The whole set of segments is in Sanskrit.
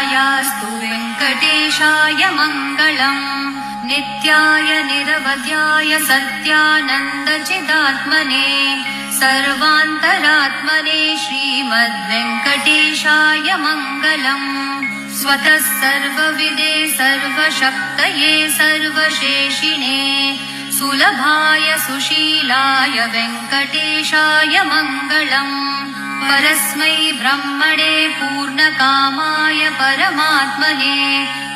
यास्तु वेङ्कटेशाय मङ्गलम्। नित्याय निरवध्याय सत्यानन्दचिदात्मने। सर्वान्तरात्मने श्रीमद्वेङ्कटेशाय मङ्गलम्। स्वतः सर्वविदे सर्वशक्तये सर्वशेषिणे। सुलभाय सुशीलाय वेङ्कटेशाय मङ्गलम् परस्मै ब्रह्मणे पूर्णकामाय परमात्मने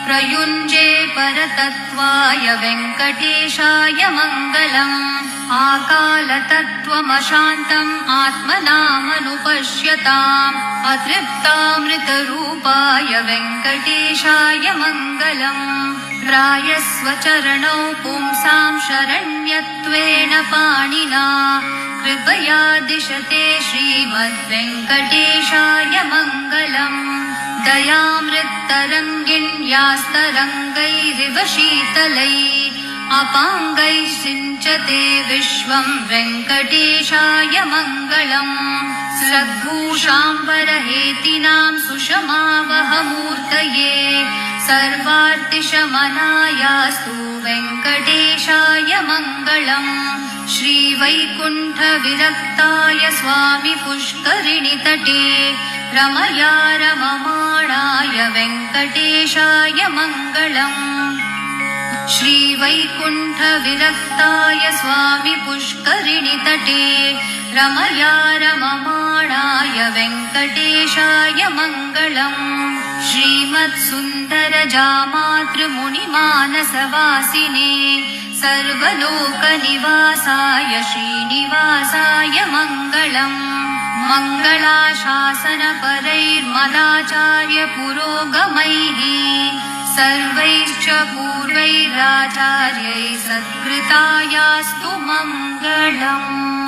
प्रयुञ्जे परतत्त्वाय वेङ्कटेशाय मङ्गलम्। आकालतत्त्वमशान्तम् आत्मनामनुपश्यताम्। अतृप्तामृतरूपाय वेङ्कटेशाय मङ्गलम्। रायस्वचरणौ पुंसां शरण्यत्वेन पाणिना। कृपया दिशते श्रीमद्वेङ्कटेशाय दयामृत्तरङ्गिण्यास्तरङ्गैरिव शीतलै अपाङ्गैः सिञ्चते विश्वम् वेङ्कटेशाय मङ्गलम्। सद्भूषाम्बरहेतिनाम् सुषमावहमूर्तये सर्वार्तिशमनायास्तु वेङ्कटेशाय मङ्गलम् श्रीवैकुण्ठविरक्ताय स्वामि पुष्करिणितटे रमया रममाणाय वेङ्कटेशाय मङ्गलम् श्रीवैकुण्ठविरक्ताय स्वामि पुष्करिणितटे रमया रममाणाय वेङ्कटेशाय मङ्गलम् श्रीमत्सुन्दरजामातृमुनिमानसवासिने सर्वलोकनिवासाय श्रीनिवासाय मङ्गलम् मङ्गलाशासनपरैर्मदाचार्य पुरोगमैः सर्वैश्च पूर्वैराचार्यै सत्कृतायास्तु मङ्गलम्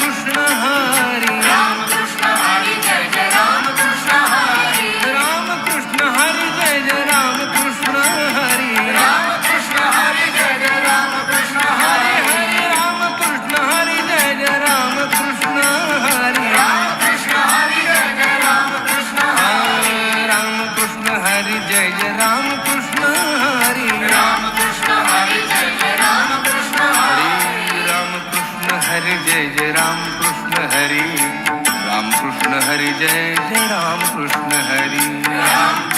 जय जय राम कृष्ण हरी